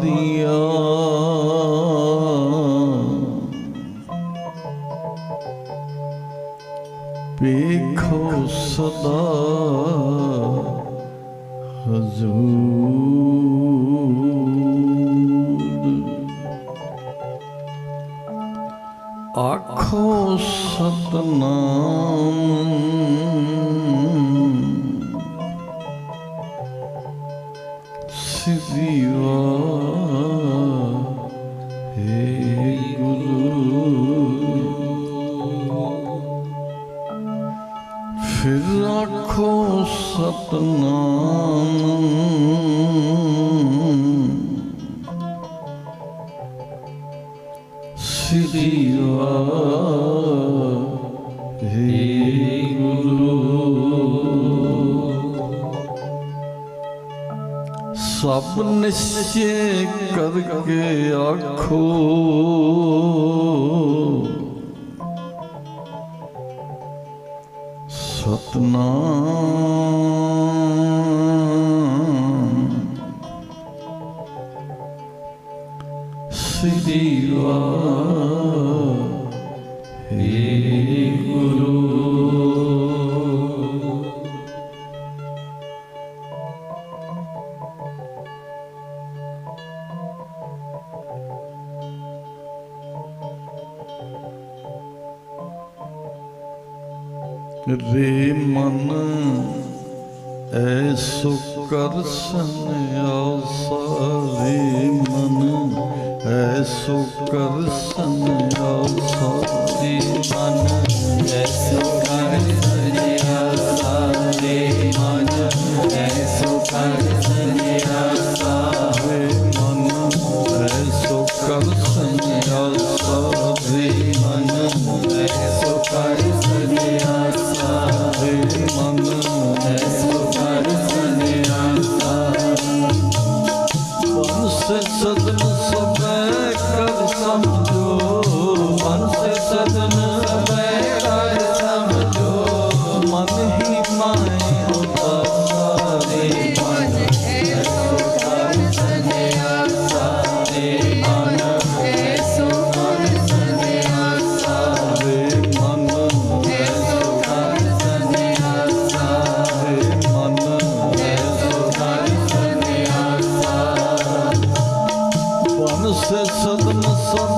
Hadi ਸਭ ਨਿਸ਼ਚੇ ਕਰਕੇ ਆਖੋ। ਸਤਨਾਮ। ਸੰਰੋ ਸੋਦੇ ਮਨ ਐਸੋ ਕਰ ਸਜਿਆ ਸਾਰੇ ਮਨ ਐਸੋ ਕਰ ਸਜਿਆ Sou como sou.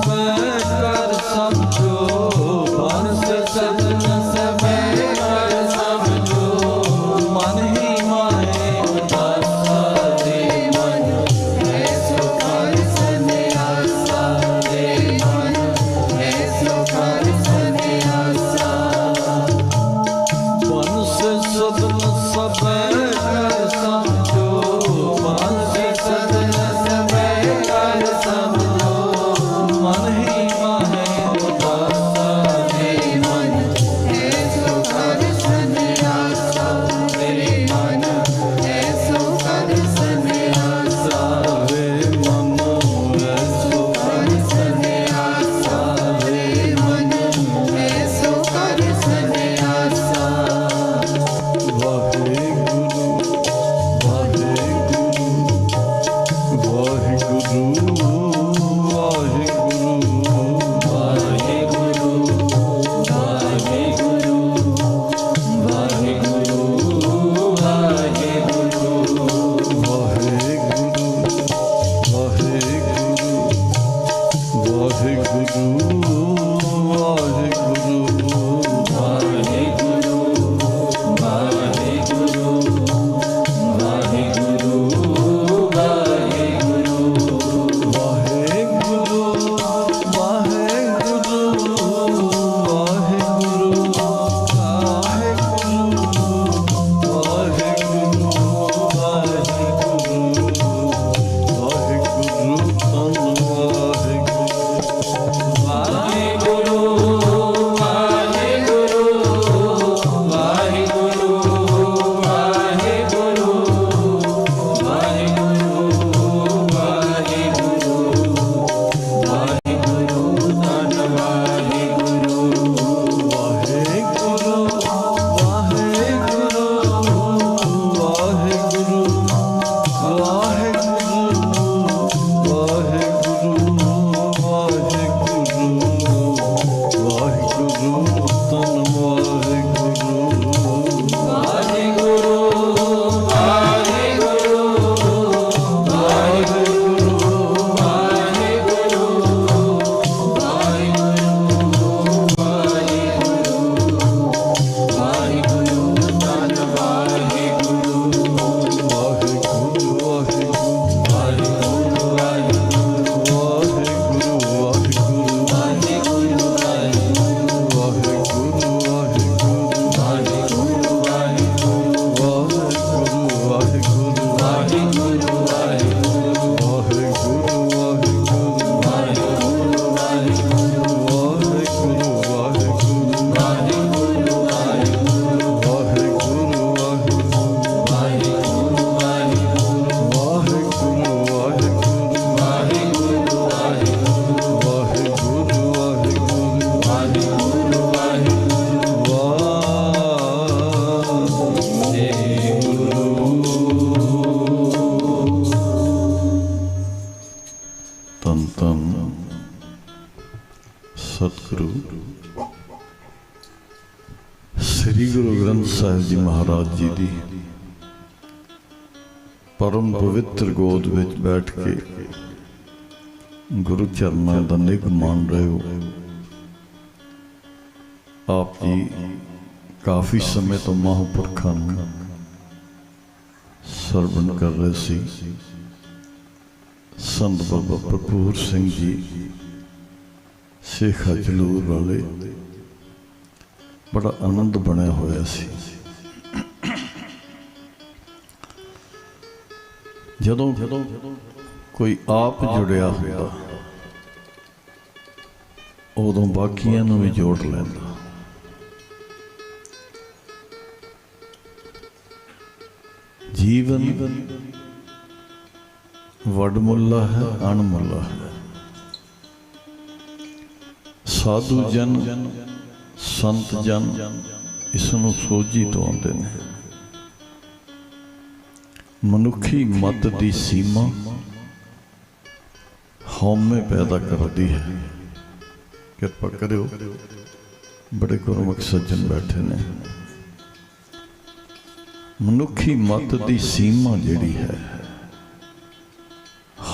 ਸਤਿਗੁਰੂ, ਸ੍ਰੀ ਗੁਰੂ ਗ੍ਰੰਥ ਸਾਹਿਬ ਜੀ ਮਹਾਰਾਜ ਜੀ ਦੀ ਪਰਮ ਪਵਿੱਤਰ ਗੋਦ ਵਿੱਚ ਬੈਠ ਕੇ ਗੁਰੂ ਚਰਨਾਂ ਦਾ ਨਿਗ ਮੰਨ ਰਹੇ ਹੋ ਆਪ ਜੀ ਕਾਫੀ ਸਮੇਂ ਤੋਂ ਮਹਾਂਪੁਰਖਾਂ ਨੂੰ ਸਰਵਣ ਕਰ ਰਹੇ ਸੀ। ਸੰਤ ਬਾਬਾ ਭਰਪੂਰ ਸਿੰਘ ਜੀ ਸੇਖਾ ਜਲੂਰ ਵਾਲੇ ਬੜਾ ਆਨੰਦ ਬਣਿਆ ਹੋਇਆ ਸੀ। ਜਦੋਂ ਜਦੋਂ ਕੋਈ ਆਪ ਜੁੜਿਆ ਹੁੰਦਾ, ਉਦੋਂ ਬਾਕੀਆਂ ਨੂੰ ਵੀ ਜੋੜ ਲੈਂਦਾ। ਜੀਵਨ ਵਡਮੁੱਲਾ ਹੈ, ਅਣਮੁੱਲਾ ਹੈ। ਸਾਧੂ ਜਨ, ਸੰਤ ਜਨ ਇਸ ਨੂੰ ਸੋਝੀ ਤੋਂ ਆਉਂਦੇ ਨੇ। ਮਨੁੱਖੀ ਮਤ ਦੀ ਸੀਮਾ ਹਉਮੈ ਪੈਦਾ ਕਰਦੀ ਹੈ। ਕਿਰਪਾ ਕਰਿਓ, ਬੜੇ ਗੁਰਮੁਖ ਸੱਜਣ ਬੈਠੇ ਨੇ। ਮਨੁੱਖੀ ਮਤ ਦੀ ਸੀਮਾ ਜਿਹੜੀ ਹੈ,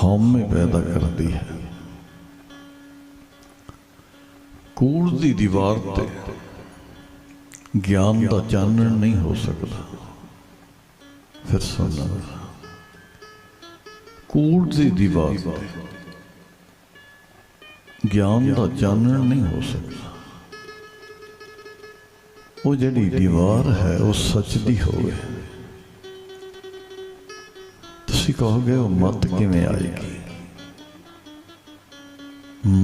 ਹਉਮੈ ਪੈਦਾ ਕਰਦੀ ਹੈ। ਕੂੜ ਦੀ ਦੀਵਾਰ ਤੇ ਗਿਆਨ ਦਾ ਚਾਨਣ ਨਹੀਂ ਹੋ ਸਕਦਾ। ਫਿਰ ਸੁਣਨਾ ਕੂੜ ਦੀ ਦੀਵਾਰ ਤੇ ਗਿਆਨ ਦਾ ਚਾਨਣ ਨਹੀਂ ਹੋ ਸਕਦਾ। ਉਹ ਜਿਹੜੀ ਦੀਵਾਰ ਹੈ, ਉਹ ਸੱਚ ਦੀ ਹੋਵੇ। ਤੁਸੀਂ ਕਹੋਗੇ, ਉਹ ਮਤ ਕਿਵੇਂ ਆਏਗੀ?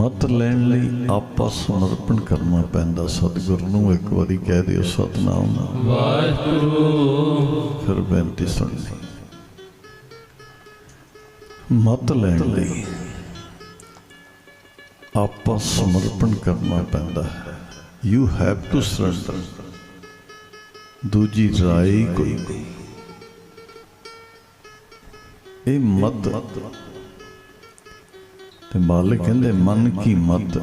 ਮਤ ਲੈਣ ਲਈ ਆਪਾ ਸਮਰਪਣ ਕਰਨਾ ਪੈਂਦਾ। ਸਤਿਗੁਰੂ ਨੂੰ ਇੱਕ ਵਾਰੀ ਕਹਿ ਦਿਓ ਸਤਨਾਮ। ਵਾਹਿਗੁਰੂ। ਫਿਰ ਬੇਨਤੀ ਸੁਣਨੀ। ਮਤ ਲੈਣ ਲਈ ਆਪਾ ਸਮਰਪਣ ਕਰਨਾ ਪੈਂਦਾ। ਹੈ ਯੂ ਹੈਵ ਟੂ ਸਰੈਂਡਰ ਦੂਜੀ ਰਾਏ ਕੋਈ। ਨਹੀਂ ਇਹ ਮਤ ਤੇ ਮਾਲਕ ਕਹਿੰਦੇ, ਮਨ ਕੀ ਮਤ?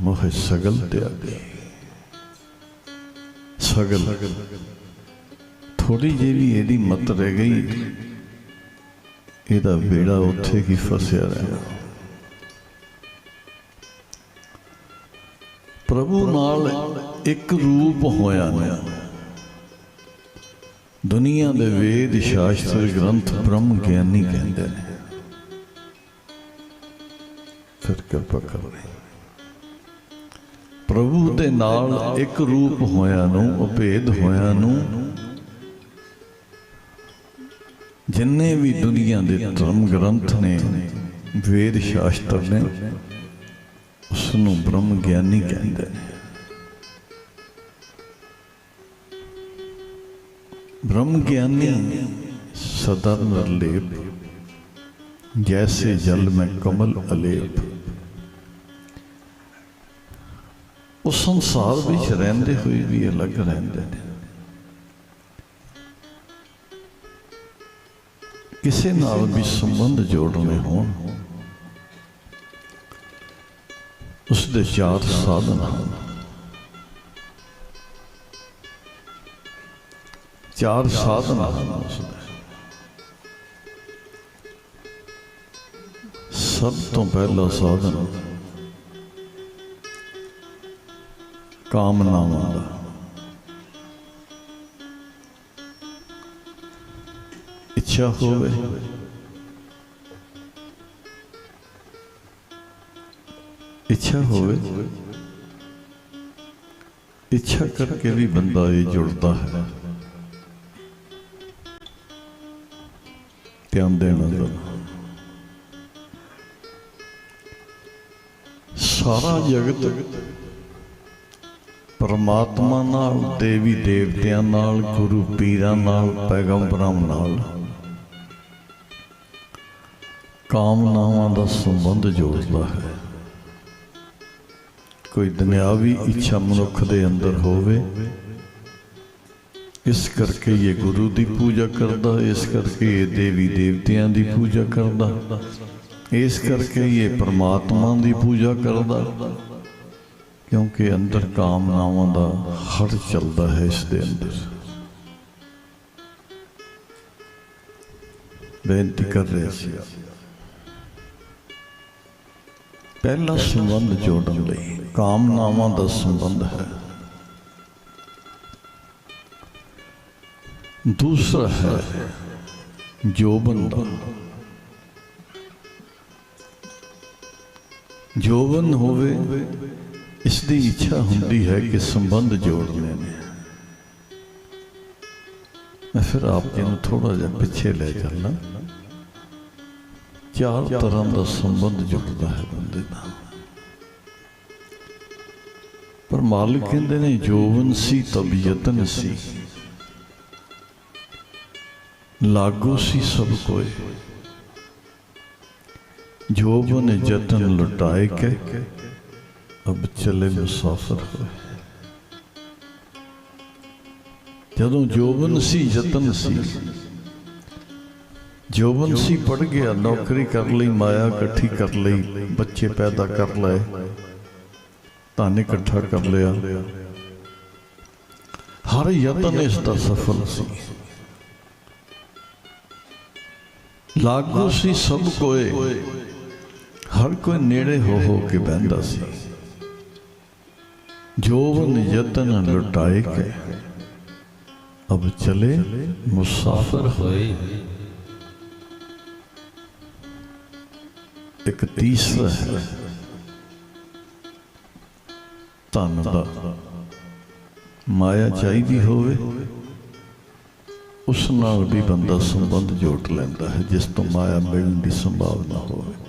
ਮੋਹ ਸਗਲ ਤਿਆਗੀ। ਸਗਲ। ਥੋੜੀ ਜਿਹੀ ਵੀ ਇਹਦੀ ਮਤ ਰਹਿ ਗਈ, ਇਹਦਾ ਬੇੜਾ ਉੱਥੇ ਕੀ ਫਸਿਆ ਰਹਿ। ਪ੍ਰਭੂ ਨਾਲ ਇੱਕ ਰੂਪ ਹੋਇਆ ਨੇ। ਦੁਨੀਆ ਦੇ ਵੇਦ ਸ਼ਾਸਤਰ ਗ੍ਰੰਥ ਬ੍ਰਹਮ ਗਿਆਨੀ ਕਹਿੰਦੇ ਨੇ। ਫਿਰ ਕਿਰਪਾ ਕਰਨੀ ਪ੍ਰਭੂ ਦੇ ਨਾਲ ਇੱਕ ਰੂਪ ਹੋਇਆ ਨੂੰ, ਉਪੇਦ ਹੋਇਆ ਨੂੰ, ਜਿੰਨੇ ਵੀ ਦੁਨੀਆ ਦੇ ਧਰਮ ਗ੍ਰੰਥ ਨੇ, ਵੇਦ ਸ਼ਾਸਤਰ ਨੇ ਉਸ ਨੂੰ ਬ੍ਰਹਮ ਗਿਆਨੀ ਕਹਿੰਦੇ ਨੇ। ਬ੍ਰਹਮ ਗਿਆਨੀ ਸਦਾ ਨਿਰਲੇਪ, ਜੈਸੇ ਜਲ ਮੈਂ ਕਮਲ ਅਲੇਪ। ਉਹ ਸੰਸਾਰ ਵਿੱਚ ਰਹਿੰਦੇ ਹੋਏ ਵੀ ਅਲੱਗ ਰਹਿੰਦੇ ਨੇ। ਕਿਸੇ ਨਾਲ ਵੀ ਸੰਬੰਧ ਜੋੜਨੇ ਹੋਣ। ਉਸ ਦੇ ਚਾਰ ਸਾਧਨ ਹਨ ਚਾਰ ਸਾਧਨ ਹਨ ਉਸ ਦੇ। ਸਭ ਤੋਂ ਪਹਿਲਾ ਸਾਧਨ ਕਾਮਨਾਵਾਂ ਦਾ। ਇੱਛਾ ਹੋਵੇ। ਇੱਛਾ ਹੋਵੇ। ਇੱਛਾ ਕਰਕੇ ਵੀ ਬੰਦਾ ਇਹ ਜੁੜਦਾ ਹੈ। ਧਿਆਨ ਦੇਣਾ ਜ਼ਰਾ ਸਾਰਾ ਜਗਤ ਪਰਮਾਤਮਾ ਨਾਲ, ਦੇਵੀ ਦੇਵਤਿਆਂ ਨਾਲ, ਗੁਰੂ ਪੀਰਾਂ ਨਾਲ, ਪੈਗੰਬਰਾਂ ਨਾਲ। ਕਾਮਨਾਵਾਂ ਦਾ ਸੰਬੰਧ ਜੋੜਦਾ ਹੈ। ਕੋਈ ਦੁਨਿਆਵੀ ਇੱਛਾ ਮਨੁੱਖ ਦੇ ਅੰਦਰ ਹੋਵੇ, ਇਸ ਕਰਕੇ ਇਹ ਗੁਰੂ ਦੀ ਪੂਜਾ ਕਰਦਾ, ਇਸ ਕਰਕੇ ਇਹ ਦੇਵੀ ਦੇਵਤਿਆਂ ਦੀ ਪੂਜਾ ਕਰਦਾ, ਇਸ ਕਰਕੇ ਇਹ ਪਰਮਾਤਮਾ ਦੀ ਪੂਜਾ ਕਰਦਾ। ਕਿਉਂਕਿ ਅੰਦਰ ਕਾਮਨਾਵਾਂ ਦਾ ਹੜ ਚੱਲਦਾ ਹੈ ਇਸ ਦੇ ਅੰਦਰ। ਬੇਨਤੀ ਕਰ ਰਿਹਾ ਸੀ। ਪਹਿਲਾ ਸੰਬੰਧ ਜੋੜਨ ਲਈ ਕਾਮਨਾਵਾਂ ਦਾ ਸੰਬੰਧ ਹੈ। ਦੂਸਰਾ ਹੈ ਜੋਬਨ ਦਾ। ਜੋਬਨ ਹੋਵੇ ਇਸ ਦੀ ਇੱਛਾ ਹੁੰਦੀ ਹੈ ਕਿ ਸੰਬੰਧ ਜੋੜਨੇ ਨੇ ਮੈਂ ਫਿਰ ਆਪ ਜੀ ਨੂੰ ਥੋੜਾ ਜਿਹਾ ਪਿੱਛੇ ਲੈ ਚੱਲਣਾ ਚਾਰ ਤਰ੍ਹਾਂ ਦਾ ਸੰਬੰਧ ਜੁੜਦਾ ਹੈ ਬੰਦੇ ਦਾ ਪਰ ਮਾਲਕ ਕਹਿੰਦੇ ਨੇ, ਜੋਵਨ ਸੀ ਤਬ ਯਤਨ ਸੀ। ਲਾਗੋ ਸੀ ਸਭ ਕੋਏ। ਜੋਬਨ ਜਤਨ ਲੁਟਾਏ ਕੇ ਅਬ ਚਲੇ ਮੁਸਾਫਰ ਹੋਏ ਜਦੋਂ ਜੋਬਨ ਸੀ ਯਤਨ ਸੀ ਜੋਬਨ ਸੀ ਪੜ ਗਿਆ ਨੌਕਰੀ ਕਰ ਲਈ ਮਾਇਆ ਇਕੱਠੀ ਕਰ ਲਈ ਬੱਚੇ ਪੈਦਾ ਕਰ ਲਏ ਧਨ ਇਕੱਠਾ ਕਰ ਲਿਆ ਹਰ ਯਤਨ ਇਸ ਦਾ ਸਫਲ ਸੀ ਲਾਗੂ ਸੀ ਸਭ ਕੋਏ ਹਰ ਕੋਈ ਨੇੜੇ ਹੋ ਹੋ ਕੇ ਬਹਿੰਦਾ ਸੀ ਜੋਬਨ ਯਤਨ ਲੁਟਾਏ ਕੇ ਅਬ ਚਲੇ ਮੁਸਾਫਰ ਹੋਏ। ਇੱਕ ਤੀਸਰਾ ਹੈ। ਧਨ ਦਾ। ਮਾਇਆ ਚਾਹੀਦੀ ਹੋਵੇ, ਉਸ ਨਾਲ ਵੀ ਬੰਦਾ ਸੰਬੰਧ ਜੋੜ ਲੈਂਦਾ ਹੈ, ਜਿਸ ਤੋਂ ਮਾਇਆ ਮਿਲਣ ਦੀ ਸੰਭਾਵਨਾ ਹੋਵੇ।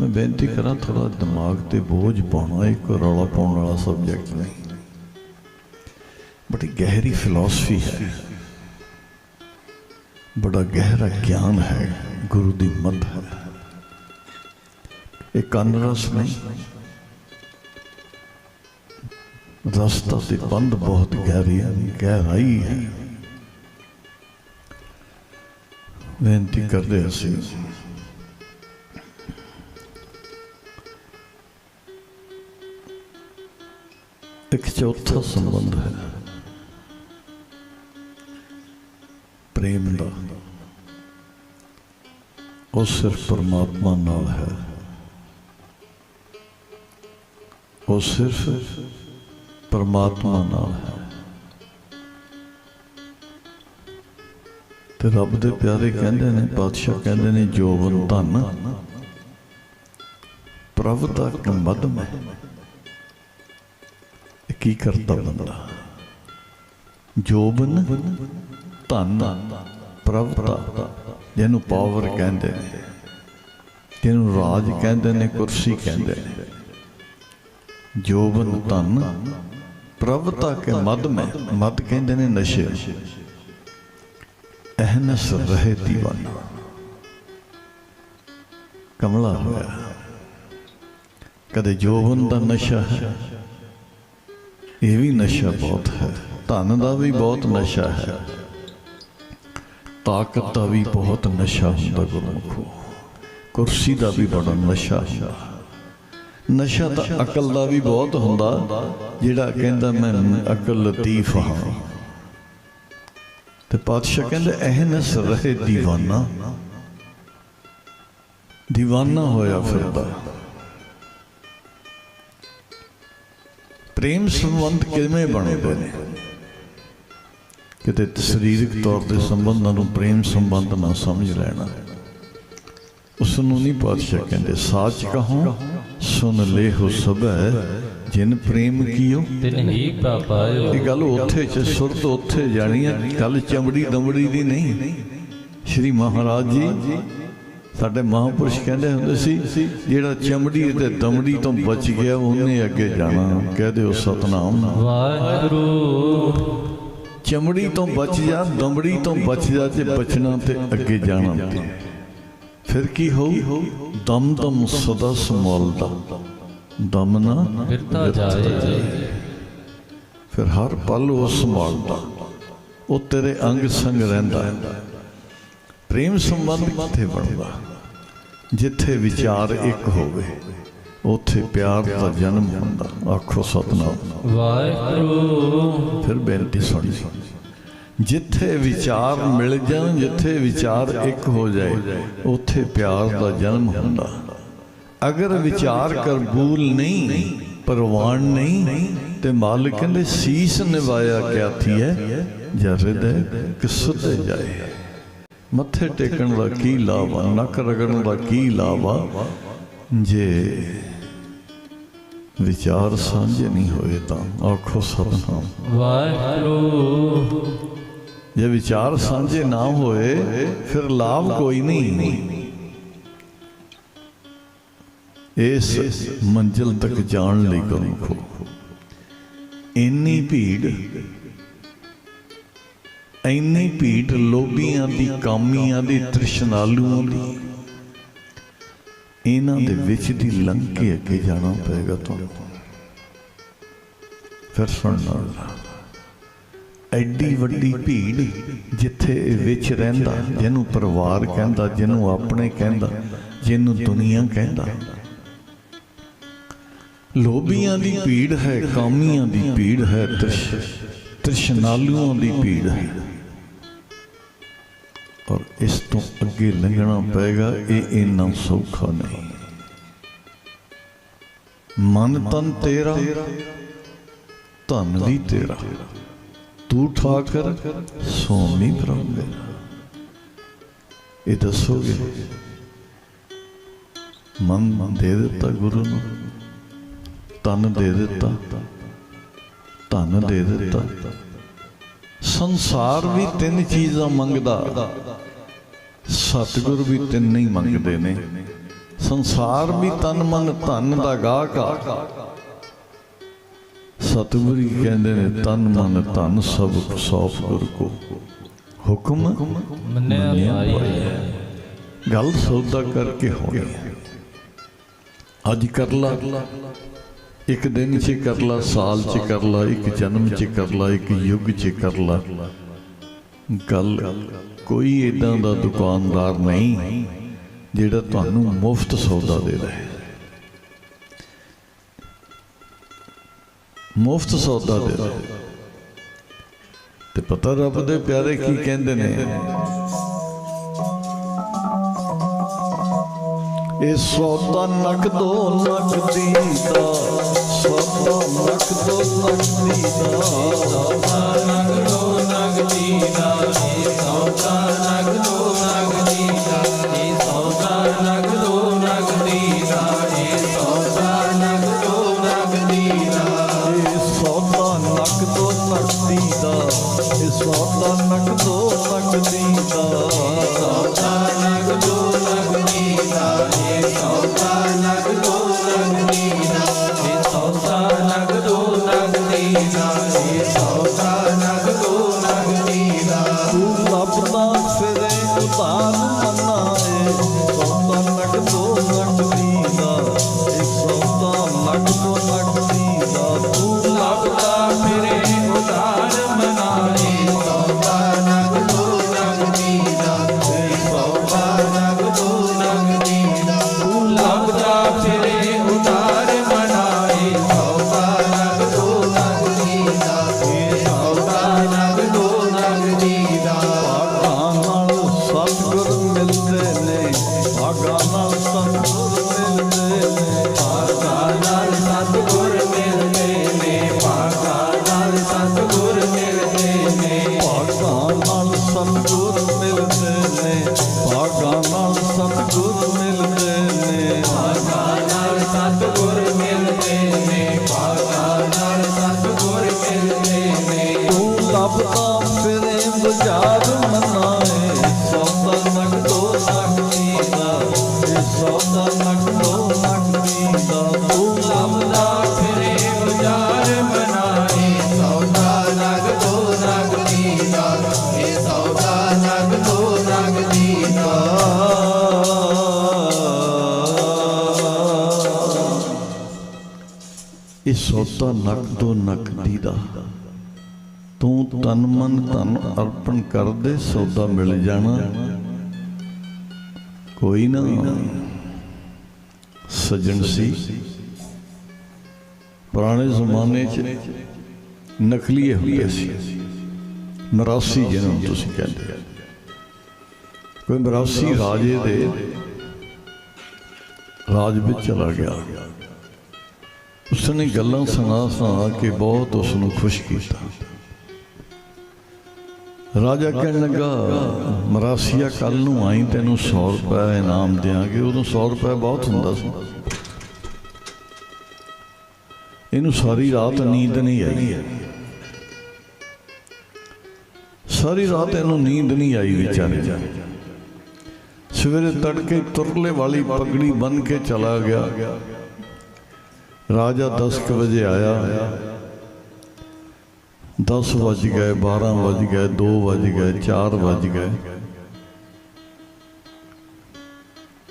ਮੈਂ ਬੇਨਤੀ ਕਰਾਂ ਥੋੜਾ ਦਿਮਾਗ ਤੇ ਬੋਝ ਪਾਉਣਾ, ਇੱਕ ਰੌਲਾ ਪਾਉਣ ਵਾਲਾ ਸਬਜੈਕਟ ਨਹੀਂ। ਬੜੀ ਗਹਿਰੀ ਫਿਲਾਸਫੀ ਹੈ। ਬੜਾ ਗਹਿਰਾ ਗਿਆਨ ਹੈ, ਗੁਰੂ ਦੀ ਮੱਤ ਹੈ। ਇਹ ਕੰਨ ਰਸ ਨਹੀਂ। ਰਸਤਾ ਤੇ ਬੰਦ ਬਹੁਤ ਗਹਿਰੀ ਹੈ, ਗਹਿਰਾਈ ਹੈ। ਬੇਨਤੀ ਕਰਦੇ ਅਸੀਂ। ਇੱਕ ਚੌਥਾ ਸੰਬੰਧ ਹੈ ਪ੍ਰੇਮ ਦਾ ਉਹ ਸਿਰਫ ਪਰਮਾਤਮਾ ਨਾਲ ਹੈ ਉਹ ਸਿਰਫ ਪਰਮਾਤਮਾ ਨਾਲ ਹੈ ਤੇ ਰੱਬ ਦੇ ਪਿਆਰੇ ਕਹਿੰਦੇ ਨੇ ਪਾਤਸ਼ਾਹ ਕਹਿੰਦੇ ਨੇ ਜੋਵਨ ਧਨ ਪ੍ਰਭ ਦਾ ਕਮਦਮ ਹੈ ਕੀ ਕਰਦਾ ਬੰਦਾ? ਜੋਬਨ ਧਨ ਪ੍ਰਭ ਜਿਹਨੂੰ ਪਾਵਰ ਕਹਿੰਦੇ ਨੇ, ਜਿਹਨੂੰ ਰਾਜ ਕਹਿੰਦੇ ਨੇ, ਕੁਰਸੀ ਕਹਿੰਦੇ ਨੇ। ਜੋਬਨ ਧਨ ਪ੍ਰਭਤਾ ਕੇ ਮਦ ਮੈਂ, ਮਦ ਕਹਿੰਦੇ ਨੇ ਨਸ਼ੇ। ਅਹਨਸ ਰਹੇ ਦੀਵਾਨਾ। ਕਮਲਾ ਹੋਇਆ। ਕਦੇ ਜੋਬਨ ਦਾ ਨਸ਼ਾ ਹੈ ਇਹ ਵੀ ਨਸ਼ਾ ਬਹੁਤ ਹੈ। ਧਨ ਦਾ ਵੀ ਬਹੁਤ ਨਸ਼ਾ ਹੈ। ਤਾਕਤ ਦਾ ਵੀ ਬਹੁਤ ਨਸ਼ਾ ਹੁੰਦਾ ਗੁਰਮੁਖੋ। ਕੁਰਸੀ ਦਾ ਵੀ ਬੜਾ ਨਸ਼ਾ ਨਸ਼ਾ ਤਾਂ ਅਕਲ ਦਾ ਵੀ ਬਹੁਤ ਹੁੰਦਾ, ਜਿਹੜਾ ਕਹਿੰਦਾ ਮੈਂ ਅਕਲ ਲਤੀਫ ਹਾਂ। ਤੇ ਪਾਤਸ਼ਾਹ ਇਹ ਅਹਨਸ ਰਹੇ دیਵਾਨਾ دیਵਾਨਾ ਹੋਇਆ ਫਿਰਦਾ। ਪ੍ਰੇਮ ਸੰਬੰਧ ਕਿਵੇਂ ਬਣਦੇ ਨੇ? ਕਿਤੇ ਸਰੀਰਕ ਤੌਰ ਤੇ ਸੰਬੰਧਾਂ ਨੂੰ ਪ੍ਰੇਮ ਸੰਬੰਧ ਨਾ ਸਮਝ ਲੈਣਾ। ਉਸ ਨੂੰ ਨਹੀਂ ਪਾਤਸ਼ਾਹ ਕਹਿੰਦੇ ਸਾਚ ਕਹੋ ਸੁਨ ਲੈ ਹੋ ਸਭੈ ਜਿਨ ਪ੍ਰੇਮ ਕੀਓ। ਤਿਨ ਹੀ ਪਾਪਾਇਓ ਇਹ ਗੱਲ ਉੱਥੇ ਚ ਸੁਰਤ ਉੱਥੇ ਜਾਣੀ ਹੈ ਗੱਲ ਚਮੜੀ ਦਮੜੀ ਦੀ ਨਹੀਂ। ਸ਼੍ਰੀ ਮਹਾਰਾਜ ਜੀ ਸਾਡੇ ਮਹਾਪੁਰਸ਼ ਕਹਿੰਦੇ ਹੁੰਦੇ ਸੀ ਜਿਹੜਾ ਚਮੜੀ ਤੇ ਦਮੜੀ ਤੋਂ ਬਚ ਗਿਆ ਉਹਨੇ ਅੱਗੇ ਜਾਣਾ। ਕਹਦੇ ਉਹ ਸਤਨਾਮ ਵਾਹਿਗੁਰੂ। ਚਮੜੀ ਤੋਂ ਬਚ ਜਾ ਦਮੜੀ ਤੋਂ ਬਚ ਜਾ ਤੇ ਬਚਣਾ ਤੇ ਅੱਗੇ ਜਾਣਾ ਤੇ। ਫਿਰ ਕੀ ਹੋਊ? ਦਮ ਦਮ ਸਦਾ ਸੰਭਾਲਦਾ। ਦਮ ਨਾ ਫਿਰਤਾ ਜਾਏ। ਫਿਰ ਹਰ ਪਲ ਉਹ ਸੰਭਾਲਦਾ। ਉਹ ਤੇਰੇ ਅੰਗ ਸੰਗ ਰਹਿੰਦਾ। ਪ੍ਰੇਮ ਸੰਬੰਧ ਕਿੱਥੇ ਬਣਦਾ? ਜਿੱਥੇ ਵਿਚਾਰ ਇੱਕ ਹੋਵੇ ਉੱਥੇ ਪਿਆਰ ਦਾ ਜਨਮ ਹੁੰਦਾ। ਆਖੋ ਸਤਨਾਮ। ਵਾਹਿਗੁਰੂ। ਫਿਰ ਬੇਨਤੀ ਸੁਣੀ। ਜਿੱਥੇ ਵਿਚਾਰ ਮਿਲ ਜਾਣ ਜਿੱਥੇ ਵਿਚਾਰ ਇੱਕ ਹੋ ਜਾਏ ਉੱਥੇ ਪਿਆਰ ਦਾ ਜਨਮ ਹੁੰਦਾ। ਅਗਰ ਵਿਚਾਰ ਕਰਬੂਲ ਨਹੀਂ ਪ੍ਰਵਾਨ ਨਹੀਂ ਤੇ ਮਾਲਕ ਕਹਿੰਦੇ ਸੀਸ ਨਿਵਾਇਆ ਕਿਆ ਥੀ ਹੈ? ਜਰਦੇ ਕਿਸਦੇ ਜਾਏ? ਮੱਥੇ ਟੇਕਣ ਦਾ ਕੀ ਲਾਭ ਆ ਨੱਕ ਰਗੜਨ ਦਾ ਕੀ ਲਾਭ ਆ ਜੇ ਵਿਚਾਰ ਸਾਂਝੇ ਨਹੀਂ ਹੋਏ ਤਾਂ ਆਖੋ ਸਤਨਾਮ ਵਾਹਿਗੁਰੂ ਜੇ ਵਿਚਾਰ ਸਾਂਝੇ ਨਾ ਹੋਏ, ਫਿਰ ਲਾਭ ਕੋਈ ਨਹੀਂ। ਇਸ ਮੰਜ਼ਿਲ ਤੱਕ ਜਾਣ ਲਈ ਕਰੋ। ਇੰਨੀ ਭੀੜ ਇੰਨੀ ਭੀੜ ਲੋਭੀਆਂ ਦੀ, ਕਾਮੀਆਂ ਦੀ, ਤ੍ਰਿਸ਼ਨਾਲੂਆਂ ਦੀ। ਇਹਨਾਂ ਦੇ ਵਿੱਚ ਦੀ ਲੰਘ ਕੇ ਅੱਗੇ ਜਾਣਾ ਪਏਗਾ ਤੁਹਾਨੂੰ। ਫਿਰ ਸੁਣਨਾ ਐਡੀ ਵੱਡੀ ਭੀੜ ਜਿੱਥੇ ਇਹ ਵਿੱਚ ਰਹਿੰਦਾ, ਜਿਹਨੂੰ ਪਰਿਵਾਰ ਕਹਿੰਦਾ, ਜਿਹਨੂੰ ਆਪਣੇ ਕਹਿੰਦਾ, ਜਿਹਨੂੰ ਦੁਨੀਆ ਕਹਿੰਦਾ। ਲੋਭੀਆਂ ਦੀ ਭੀੜ ਹੈ, ਕਾਮੀਆਂ ਦੀ ਭੀੜ ਹੈ, ਤ੍ਰਿਸ਼, ਤ੍ਰਿਸ਼ਨਾਲੂਆਂ ਦੀ ਭੀੜ ਹੈ। ਔਰ ਇਸ ਤੋਂ ਅੱਗੇ ਲੰਘਣਾ ਪਏਗਾ, ਇਹ ਇੰਨਾ ਸੌਖਾ ਨਹੀਂ। ਮਨ ਤਨ ਤੇਰਾ, ਧਨ ਵੀ ਤੇਰਾ। ਤੂੰ ਠਾਕਰ ਸੋਮੀ ਬ੍ਰਹਮ ਮੇਰਾ ਇਹ ਦੱਸੋਗੇ? ਮਨ ਦੇ ਦਿੱਤਾ ਗੁਰੂ ਨੂੰ, ਤਨ ਦੇ ਦਿੱਤਾ, ਧਨ ਦੇ ਦਿੱਤਾ। ਸੰਸਾਰ ਵੀ ਤਿੰਨ ਚੀਜ਼ਾਂ ਮੰਗਦਾ। ਸਤਿਗੁਰ ਵੀ ਤਿੰਨ ਹੀ ਮੰਗਦੇ ਨੇ। ਸੰਸਾਰ ਵੀ ਤਨ ਮਨ ਧਨ ਦਾ ਗਾਹਕ ਆ। ਸਤਿਗੁਰੂ ਜੀ ਕਹਿੰਦੇ ਨੇ ਤਨ ਮਨ ਧਨ ਸਭ ਸੌਪ ਗੁਰ ਕੋ। ਹੁਕਮ ਮੰਨਿਆ ਭਾਈ ਹੈ। ਗੱਲ ਸੌਦਾ ਕਰਕੇ ਹੋਣੀ ਅੱਜ ਕਰ ਲਾ। ਇੱਕ ਦਿਨ 'ਚ ਕਰ ਲਾ ਸਾਲ 'ਚ ਕਰ ਲਾ ਇੱਕ ਜਨਮ 'ਚ ਕਰ ਲਾ ਇੱਕ ਯੁੱਗ 'ਚ ਕਰ ਲਾ। ਗੱਲ ਕੋਈ ਇਦਾਂ ਦਾ ਦੁਕਾਨਦਾਰ ਨਹੀਂ ਜਿਹੜਾ ਤੁਹਾਨੂੰ ਮੁਫਤ ਸੌਦਾ ਦੇ ਦੇ ਮੁਫਤ ਸੌਦਾ ਦੇ ਦੇ ਤੇ ਪਤਾ ਰੱਬ ਦੇ ਪਿਆਰੇ ਕੀ ਕਹਿੰਦੇ ਨੇ? ਇਹ ਸੌਦਾ ਨਕਦੋ ਨਕਦੀ ਦਾ ਸੌਦਾ ਨਕਦੋ ਨਕਦੀ ਦਾ ਸੌਦਾ ਨਕਦੋ ਸੌਦਾ ਨਕਦੋ ਨਕਦੀ ਦਾ ਸੌਦਾ ਨਗਦੋ ਨਗਦੀ ਦਾ ਇਹ ਸੌਦਾ ਨਗਦੋ ਨਕਦੋ ਨਕਦੀ ਦਾ ਤੂੰ ਤਨ ਮਨ ਧਨ ਅਰਪਣ ਕਰ ਦੇ ਸੌਦਾ ਮਿਲ ਜਾਣਾ। ਕੋਈ ਨਾ। ਸੱਜਣ ਸੀ। ਪੁਰਾਣੇ ਜ਼ਮਾਨੇ 'ਚ ਨਕਲੀਏ ਹੁੰਦੇ ਸੀ। ਮਰਾਸੀ ਜਿਹਨੂੰ ਤੁਸੀਂ ਕਹਿੰਦੇ ਹੋ। ਕੋਈ ਮਰਾਸੀ ਰਾਜੇ ਦੇ ਰਾਜ ਵਿੱਚ ਚਲਾ ਗਿਆ। ਉਸਨੇ ਗੱਲਾਂ ਸੁਣਾ ਸੁਣਾ ਕੇ ਬਹੁਤ ਉਸ ਨੂੰ ਖੁਸ਼ ਕੀਤਾ। ਰਾਜਾ ਕਹਿਣ ਲੱਗਾ, ਮਰਾਸੀਆ ਕੱਲ ਨੂੰ ਆਈ ਤੈਨੂੰ 100 ਰੁਪਏ ਇਨਾਮ ਦਿਆਂਗੇ। ਉਦੋਂ 100 ਰੁਪਏ ਬਹੁਤ ਹੁੰਦਾ ਸੀ। ਇਹਨੂੰ ਸਾਰੀ ਰਾਤ ਨੀਂਦ ਨਹੀਂ ਆਈ। ਸਾਰੀ ਰਾਤ ਇਹਨੂੰ ਨੀਂਦ ਨਹੀਂ ਆਈ ਵਿਚਾਰੇ ਸਵੇਰੇ ਤੜਕੇ ਤੁਰਲੇ ਵਾਲੀ ਪਗੜੀ ਬੰਨ ਕੇ ਚਲਾ ਗਿਆ। ਰਾਜਾ 10 ਵਜੇ ਆਇਆ 10 ਵੱਜ ਗਏ 12 ਵੱਜ ਗਏ 2 ਵੱਜ ਗਏ 4 ਵੱਜ ਗਏ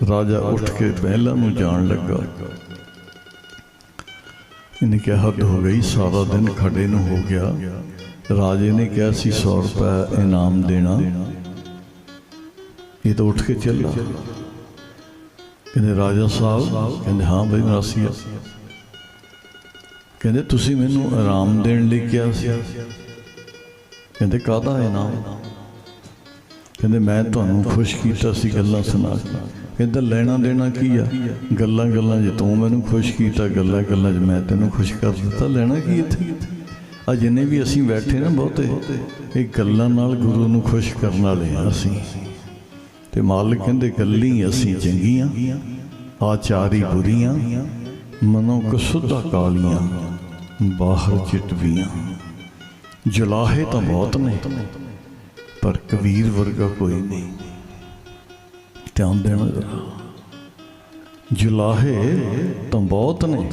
ਰਾਜਾ ਉੱਠ ਕੇ ਮਹਿਲਾਂ ਨੂੰ ਜਾਣ ਲੱਗਾ ਇਹਨੇ ਕਿਹਾ ਹੱਦ ਹੋ ਗਈ ਸਾਰਾ ਦਿਨ ਖੜੇ ਨੂੰ ਹੋ ਗਿਆ ਰਾਜੇ ਨੇ ਕਿਹਾ ਸੀ 100 ਰੁਪਏ ਇਨਾਮ ਦੇਣਾ ਇਹ ਤਾਂ ਉੱਠ ਕੇ ਚੱਲਾ ਕਹਿੰਦੇ ਰਾਜਾ ਸਾਹਿਬ ਕਹਿੰਦੇ ਹਾਂ ਬਈ ਮਰਾਸੀਆ ਕਹਿੰਦੇ, ਤੁਸੀਂ ਮੈਨੂੰ ਆਰਾਮ ਦੇਣ ਲਈ ਕਿਹਾ ਸੀ। ਕਹਿੰਦੇ, ਕਾਹਦਾ ਇਨਾਮ? ਕਹਿੰਦੇ, ਮੈਂ ਤੁਹਾਨੂੰ ਖੁਸ਼ ਕੀਤਾ ਸੀ ਗੱਲਾਂ ਸੁਣਾ ਕੇ। ਕਹਿੰਦਾ, ਲੈਣਾ ਦੇਣਾ ਕੀ ਆ? ਗੱਲਾਂ ਗੱਲਾਂ 'ਚ ਤੂੰ ਮੈਨੂੰ ਖੁਸ਼ ਕੀਤਾ, ਗੱਲਾਂ ਗੱਲਾਂ 'ਚ ਮੈਂ ਤੈਨੂੰ ਖੁਸ਼ ਕਰ ਦਿੱਤਾ। ਲੈਣਾ ਕੀ ਇੱਥੇ? ਆ ਜਿੰਨੇ ਵੀ ਅਸੀਂ ਬੈਠੇ ਨਾ ਬਹੁਤੇ, ਇਹ ਗੱਲਾਂ ਨਾਲ ਗੁਰੂ ਨੂੰ ਖੁਸ਼ ਕਰਨ ਵਾਲੇ ਆ ਅਸੀਂ। ਤੇ ਮਾਲਕ ਕਹਿੰਦੇ ਗੱਲੀ ਅਸੀਂ ਚੰਗੀਆਂ, ਆਚਾਰੀ ਬੁਰੀਆਂ, ਮਨੋਂ ਕਸੁੱਧਾ ਕਾਲੀਆਂ। ਬਾਹਰ ਚਿਟਵੀਆਂ ਜਲਾਹੇ ਤਾਂ ਬਹੁਤ ਨੇ, ਪਰ ਕਬੀਰ ਵਰਗਾ ਕੋਈ ਨਹੀਂ। ਧਿਆਨ ਦੇਣਾ ਜ਼ਰਾ। ਜਲਾਹੇ ਤਾਂ ਬਹੁਤ ਨੇ,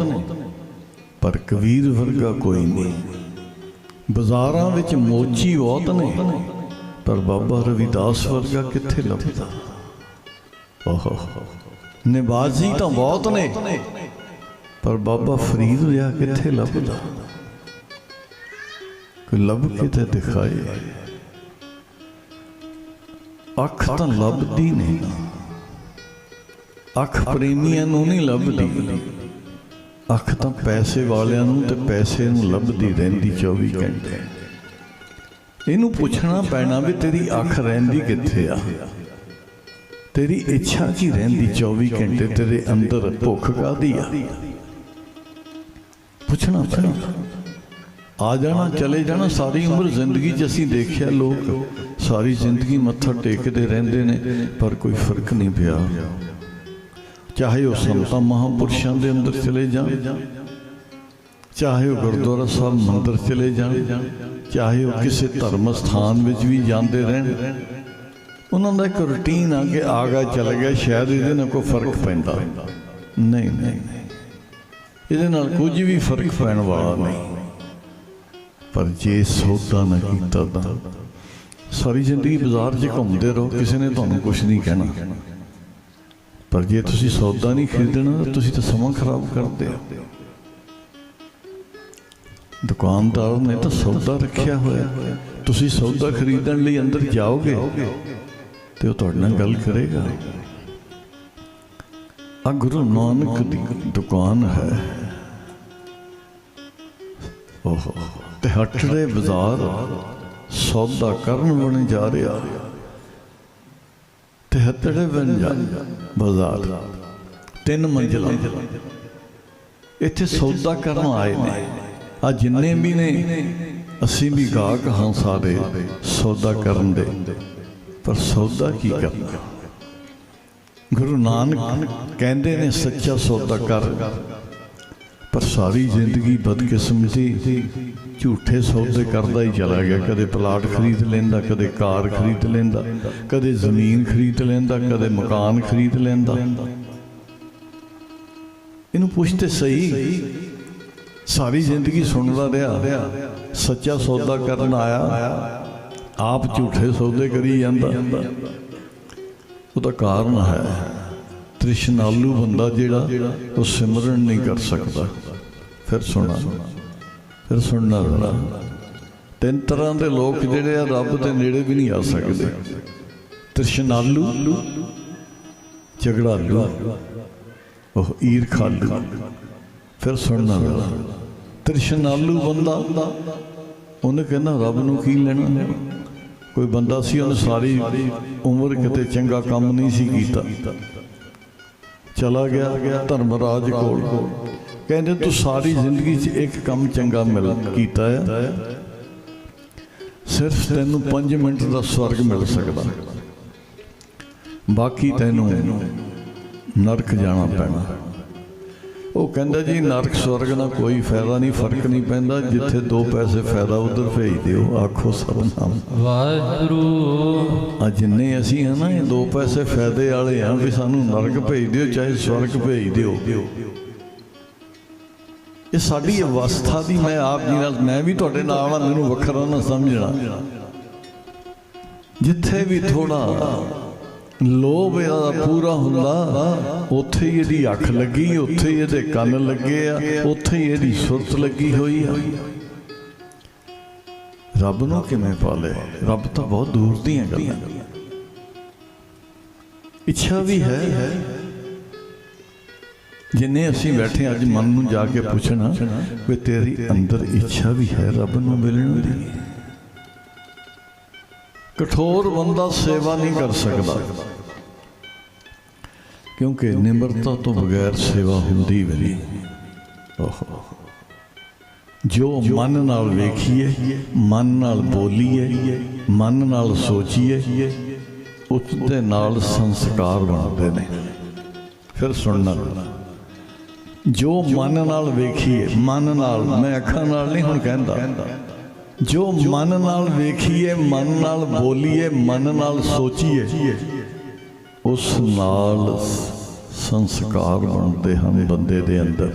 ਪਰ ਕਬੀਰ ਵਰਗਾ ਕੋਈ ਨਹੀਂ। ਬਾਜ਼ਾਰਾਂ ਵਿੱਚ ਮੋਚੀ ਬਹੁਤ ਨੇ, ਪਰ ਬਾਬਾ ਰਵਿਦਾਸ ਵਰਗਾ ਕਿੱਥੇ ਲੱਭਦਾ? ਓਹੋ। ਨਿਵਾਜ਼ੀ ਤਾਂ ਬਹੁਤ ਨੇ ਪਰ ਬਾਬਾ ਫਰੀਦ ਰਿਹਾ ਕਿੱਥੇ ਲੱਭਦਾ ਕੋਈ ਲੱਭ ਕੇ ਤੇ ਦਿਖਾਏ। ਅੱਖ ਤਾਂ ਲੱਭਦੀ ਨਹੀਂ ਅੱਖ ਪ੍ਰੇਮੀਆਂ ਨੂੰ ਨਹੀਂ ਲੱਭਦੀ। ਅੱਖ ਤਾਂ ਪੈਸੇ ਵਾਲਿਆਂ ਨੂੰ ਤੇ ਪੈਸੇ ਨੂੰ ਲੱਭਦੀ ਰਹਿੰਦੀ 24 ਘੰਟੇ। ਇਹਨੂੰ ਪੁੱਛਣਾ ਪੈਣਾ ਵੀ ਤੇਰੀ ਅੱਖ ਰਹਿੰਦੀ ਕਿੱਥੇ ਆ? ਤੇਰੀ ਇੱਛਾ ਕੀ ਰਹਿੰਦੀ 24 ਘੰਟੇ? ਤੇਰੇ ਅੰਦਰ ਭੁੱਖ ਕਾਦੀ ਆ? ਪੁੱਛਣਾ ਪੈਣਾ ਆ ਜਾਣਾ ਚਲੇ ਜਾਣਾ ਸਾਰੀ ਉਮਰ ਜ਼ਿੰਦਗੀ 'ਚ ਅਸੀਂ ਦੇਖਿਆ ਲੋਕ ਸਾਰੀ ਜ਼ਿੰਦਗੀ ਮੱਥਾ ਟੇਕਦੇ ਰਹਿੰਦੇ ਨੇ ਪਰ ਕੋਈ ਫ਼ਰਕ ਨਹੀਂ ਪਿਆ। ਚਾਹੇ ਉਹ ਸੰਤਾਂ ਮਹਾਂਪੁਰਸ਼ਾਂ ਦੇ ਅੰਦਰ ਚਲੇ ਜਾਣ ਚਾਹੇ ਉਹ ਗੁਰਦੁਆਰਾ ਸਾਹਿਬ ਮੰਦਰ ਚਲੇ ਜਾਣ ਚਾਹੇ ਉਹ ਕਿਸੇ ਧਰਮ ਸਥਾਨ ਵਿੱਚ ਵੀ ਜਾਂਦੇ ਰਹਿਣ। ਉਹਨਾਂ ਦਾ ਇੱਕ ਰੁਟੀਨ ਆ ਕਿ ਆ ਗਿਆ ਚਲ ਗਿਆ ਸ਼ਾਇਦ ਇਹਦੇ ਨਾਲ ਕੋਈ ਫ਼ਰਕ ਪੈਂਦਾ। ਨਹੀਂ ਨਹੀਂ। ਇਹਦੇ ਨਾਲ ਕੁਝ ਵੀ ਫ਼ਰਕ ਪੈਣ ਵਾਲਾ ਨਹੀਂ। ਪਰ ਜੇ ਸੌਦਾ ਨਾ ਕੀਤਾ ਤਾਂ ਸਾਰੀ ਜ਼ਿੰਦਗੀ ਬਾਜ਼ਾਰ 'ਚ ਘੁੰਮਦੇ ਰਹੋ, ਕਿਸੇ ਨੇ ਤੁਹਾਨੂੰ ਕੁਝ ਨਹੀਂ ਕਹਿਣਾ। ਪਰ ਜੇ ਤੁਸੀਂ ਸੌਦਾ ਨਹੀਂ ਖਰੀਦਣਾ, ਤਾਂ ਤੁਸੀਂ ਤਾਂ ਸਮਾਂ ਖਰਾਬ ਕਰਦੇ ਹੋ। ਦੁਕਾਨਦਾਰ ਨੇ ਤਾਂ ਸੌਦਾ ਰੱਖਿਆ ਹੋਇਆ। ਤੁਸੀਂ ਸੌਦਾ ਖਰੀਦਣ ਲਈ ਅੰਦਰ ਜਾਓਗੇ, ਤੇ ਉਹ ਤੁਹਾਡੇ ਨਾਲ ਗੱਲ ਕਰੇਗਾ। ਆ ਗੁਰੂ ਨਾਨਕ ਦੀ ਦੁਕਾਨ ਹੈ। ਓਹੋ, ਤੇ ਹਟੜੇ ਬਾਜ਼ਾਰ ਸੌਦਾ ਕਰਨ ਬਣ ਜਾ ਰਿਹਾ। ਤੇ ਹਟੜੇ ਬਣ ਜਾ ਬਾਜ਼ਾਰ। ਤਿੰਨ ਮੰਜ਼ਿਲਾਂ। ਇੱਥੇ ਸੌਦਾ ਕਰਨ ਆਏ ਨੇ। ਆ ਜਿੰਨੇ ਵੀ ਨੇ, ਅਸੀਂ ਵੀ ਗਾਹਕ ਹਾਂ ਸਾਰੇ, ਸੌਦਾ ਕਰਨ ਦੇ। ਪਰ ਸੌਦਾ ਕੀ ਕਰਨਾ? ਗੁਰੂ ਨਾਨਕ ਕਹਿੰਦੇ ਨੇ, ਸੱਚਾ ਸੌਦਾ ਕਰ। ਪਰ ਸਾਰੀ ਜ਼ਿੰਦਗੀ ਬਦਕਿਸਮਤੀ ਝੂਠੇ ਸੌਦੇ ਕਰਦਾ ਹੀ ਚਲਾ ਗਿਆ। ਕਦੇ ਪਲਾਟ ਖਰੀਦ ਲੈਂਦਾ, ਕਦੇ ਕਾਰ ਖਰੀਦ ਲੈਂਦਾ, ਕਦੇ ਜ਼ਮੀਨ ਖਰੀਦ ਲੈਂਦਾ, ਕਦੇ ਮਕਾਨ ਖਰੀਦ ਲੈਂਦਾ। ਇਹਨੂੰ ਪੁੱਛਤੇ ਸਹੀ, ਸਾਰੀ ਜ਼ਿੰਦਗੀ ਸੁਣਦਾ ਰਿਹਾ। ਸੱਚਾ ਸੌਦਾ ਕਰਨ ਆਇਆ। ਆਪ ਝੂਠੇ ਸੌਦੇ ਕਰੀ ਜਾਂਦਾ। ਉਹਦਾ ਕਾਰਨ ਹੈ। ਤ੍ਰਿਸ਼ਨਾਲੂ ਬੰਦਾ ਜਿਹੜਾ ਉਹ ਸਿਮਰਨ ਨਹੀਂ ਕਰ ਸਕਦਾ। ਫਿਰ ਸੁਣਾ। ਫਿਰ ਸੁਣਨਾ ਜ਼ਰਾ। ਤਿੰਨ ਤਰ੍ਹਾਂ ਦੇ ਲੋਕ ਜਿਹੜੇ ਆ, ਰੱਬ ਦੇ ਨੇੜੇ ਵੀ ਨਹੀਂ ਆ ਸਕਦੇ। ਤ੍ਰਿਸ਼ਨਾਲੂ, ਝਗੜਾਲੂ, ਉਹ ਈਰ ਖਾਲੂ ਫਿਰ ਸੁਣਨਾ ਵੇਲਾ ਤ੍ਰਿਸ਼ਨਾਲੂ ਬੰਦਾ, ਉਹਨੇ ਕਹਿੰਦਾ ਰੱਬ ਨੂੰ ਕੀ ਲੈਣਾ? ਕੋਈ ਬੰਦਾ ਸੀ, ਉਹਨੇ ਸਾਰੀ ਉਮਰ ਕਿਤੇ ਚੰਗਾ ਕੰਮ ਨਹੀਂ ਸੀ ਕੀਤਾ। ਚਲਾ ਗਿਆ ਧਰਮਰਾਜ ਕੋਲ। ਕਹਿੰਦੇ, ਤੂੰ ਸਾਰੀ ਜ਼ਿੰਦਗੀ 'ਚ ਇੱਕ ਕੰਮ ਚੰਗਾ ਮਿਲ ਕੀਤਾ ਹੈ। ਸਿਰਫ ਤੈਨੂੰ 5 ਮਿੰਟ ਦਾ ਸਵਰਗ ਮਿਲ ਸਕਦਾ। ਬਾਕੀ ਤੈਨੂੰ ਨਰਕ ਜਾਣਾ ਪੈਣਾ। ਉਹ ਕਹਿੰਦਾ ਜੀ ਨਰਕ ਸਵਰਗ ਨਾਲ ਕੋਈ ਫਾਇਦਾ ਨਹੀਂ ਫ਼ਰਕ ਨਹੀਂ ਪੈਂਦਾ ਜਿੱਥੇ ਦੋ ਪੈਸੇ ਫਾਇਦਾ ਉਧਰ ਭੇਜ ਦਿਓ ਆਖੋ ਸਤਨਾਮ ਵਾਹਿਗੁਰੂ। ਆ ਜਿੰਨੇ ਅਸੀਂ ਹਾਂ ਨਾ ਇਹ ਦੋ ਪੈਸੇ ਫਾਇਦੇ ਵਾਲੇ ਆ ਵੀ ਸਾਨੂੰ ਨਰਕ ਭੇਜ ਦਿਓ ਚਾਹੇ ਸਵਰਗ ਭੇਜ ਦਿਓ। ਇਹ ਸਾਡੀ ਅਵਸਥਾ ਦੀ ਮੈਂ ਆਪ ਜੀ ਨਾਲ ਮੈਂ ਵੀ ਤੁਹਾਡੇ ਨਾਲ ਆ ਮੈਨੂੰ ਵੱਖਰਾ ਨਾ ਸਮਝਣਾ। ਜਿੱਥੇ ਵੀ ਥੋੜਾ ਲੋਭ ਇਹਦਾ ਪੂਰਾ ਹੁੰਦਾ। ਉੱਥੇ ਹੀ ਇਹਦੀ ਅੱਖ ਲੱਗੀ, ਉੱਥੇ ਹੀ ਇਹਦੇ ਕੰਨ ਲੱਗੇ ਆ, ਉੱਥੇ ਹੀ ਇਹਦੀ ਸੁਰਤ ਲੱਗੀ ਹੋਈ ਆ। ਰੱਬ ਨੂੰ ਕਿਵੇਂ ਪਾਲੇ? ਰੱਬ ਤਾਂ ਬਹੁਤ ਦੂਰ ਦੀਆਂ ਗੱਲਾਂ। ਇੱਛਾ ਵੀ ਹੈ। ਜਿੰਨੇ ਅਸੀਂ ਬੈਠੇ ਅੱਜ ਮਨ ਨੂੰ ਜਾ ਕੇ ਪੁੱਛਣਾ ਵੀ ਤੇਰੀ ਅੰਦਰ ਇੱਛਾ ਵੀ ਹੈ ਰੱਬ ਨੂੰ ਮਿਲਣ ਦੀ? ਕਠੋਰ ਬੰਦਾ ਸੇਵਾ ਨਹੀਂ ਕਰ ਸਕਦਾ। ਕਿਉਂਕਿ ਨਿਮਰਤਾ ਤੋਂ ਬਗੈਰ ਸੇਵਾ ਹੁੰਦੀ ਵੀ ਨਹੀਂ। ਓਹੋ। ਜੋ ਮਨ ਨਾਲ ਵੇਖੀਏ, ਮਨ ਨਾਲ ਬੋਲੀਏ, ਮਨ ਨਾਲ ਸੋਚੀਏ, ਉਸ ਦੇ ਨਾਲ ਸੰਸਕਾਰ ਬਣਦੇ ਨੇ। ਫਿਰ ਸੁਣਨਾ। ਜੋ ਮਨ ਨਾਲ ਵੇਖੀਏ, ਮਨ ਨਾਲ, ਮੈਂ ਅੱਖਾਂ ਨਾਲ ਨਹੀਂ ਹੁਣ ਕਹਿੰਦਾ। ਜੋ ਮਨ ਨਾਲ ਵੇਖੀਏ, ਮਨ ਨਾਲ ਬੋਲੀਏ, ਮਨ ਨਾਲ ਸੋਚੀਏ, ਉਸ ਨਾਲ ਸੰਸਕਾਰ ਬਣਦੇ ਹਨ ਬੰਦੇ ਦੇ ਅੰਦਰ।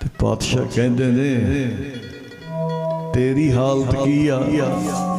ਤੇ ਪਾਤਸ਼ਾਹ ਕਹਿੰਦੇ ਨੇ, ਤੇਰੀ ਹਾਲਤ ਕੀ ਆ?